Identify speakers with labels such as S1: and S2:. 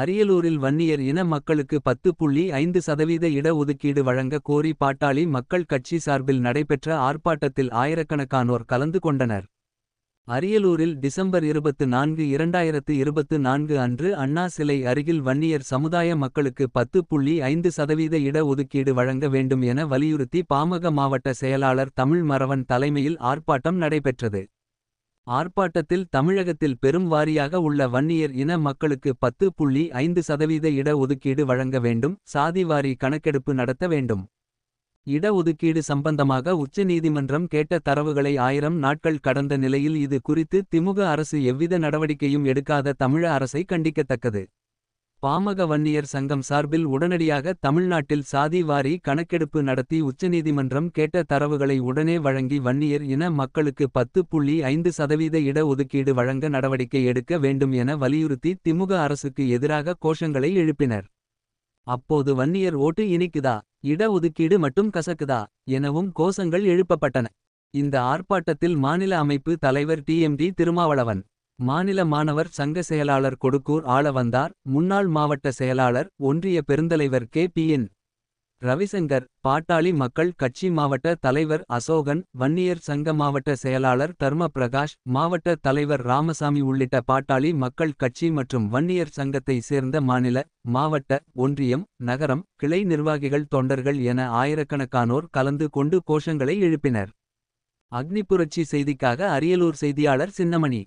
S1: அரியலூரில் வன்னியர் இன மக்களுக்கு பத்து புள்ளி ஐந்து சதவீத இட ஒதுக்கீடு வழங்க கோரி பாட்டாளி மக்கள் கட்சி சார்பில் நடைபெற்ற ஆர்ப்பாட்டத்தில் ஆயிரக்கணக்கானோர் கலந்து கொண்டனர். அரியலூரில் டிசம்பர் இருபத்து நான்கு இரண்டாயிரத்து இருபத்து நான்கு அன்று அண்ணா சிலை அருகில் வன்னியர் சமுதாய மக்களுக்கு பத்து புள்ளி ஐந்து சதவீத இட ஒதுக்கீடு வழங்க வேண்டும் என வலியுறுத்தி பாமக மாவட்ட செயலாளர் தமிழ் மறவன் தலைமையில் ஆர்ப்பாட்டம் நடைபெற்றது. ஆர்ப்பாட்டத்தில் தமிழகத்தில் பெரும் வாரியாக உள்ள வன்னியர் இன மக்களுக்கு பத்து புள்ளி ஐந்து சதவீத இட ஒதுக்கீடு வழங்க வேண்டும் சாதிவாரி கணக்கெடுப்பு நடத்த வேண்டும். இட ஒதுக்கீடு சம்பந்தமாக உச்சநீதிமன்றம் கேட்ட தரவுகளை ஆயிரம் நாட்கள் கடந்த நிலையில் இது குறித்து திமுக அரசு எவ்வித நடவடிக்கையும் எடுக்காத தமிழ அரசை கண்டிக்கத்தக்கது. பாமக வன்னியர் சங்கம் சார்பில் உடனடியாக தமிழ்நாட்டில் சாதி வாரி கணக்கெடுப்பு நடத்தி உச்சநீதிமன்றம் கேட்ட தரவுகளை உடனே வழங்கி வன்னியர் இன மக்களுக்கு பத்து புள்ளி ஐந்து சதவீத இட ஒதுக்கீடு வழங்க நடவடிக்கை எடுக்க வேண்டும் என வலியுறுத்தி திமுக அரசுக்கு எதிராக கோஷங்களை எழுப்பினர். அப்போது வன்னியர் ஓட்டு இனிக்குதா இட ஒதுக்கீடு மட்டும் கசக்குதா எனவும் கோஷங்கள் எழுப்பப்பட்டன. இந்த ஆர்ப்பாட்டத்தில் மாநில அமைப்பு தலைவர் டிஎம்டி திருமாவளவன். மாநில மாணவர் சங்க செயலாளர் கொடுக்கூர் ஆள வந்தார் முன்னாள் மாவட்ட செயலாளர் ஒன்றிய பெருந்தலைவர் K P N. Ravishankar Pattali Makkal Katchi மாவட்ட தலைவர் அசோகன் வன்னியர் சங்க மாவட்ட செயலாளர் தர்ம பிரகாஷ் மாவட்ட தலைவர் ராமசாமி உள்ளிட்ட பாட்டாளி மக்கள் கட்சி மற்றும் வன்னியர் சங்கத்தை சேர்ந்த மாநில மாவட்ட ஒன்றியம் நகரம் கிளை நிர்வாகிகள் தொண்டர்கள் என ஆயிரக்கணக்கானோர் கலந்து கொண்டு கோஷங்களை எழுப்பினர். அக்னிப்புரட்சி செய்திக்காக அரியலூர் செய்தியாளர் சின்னமணி.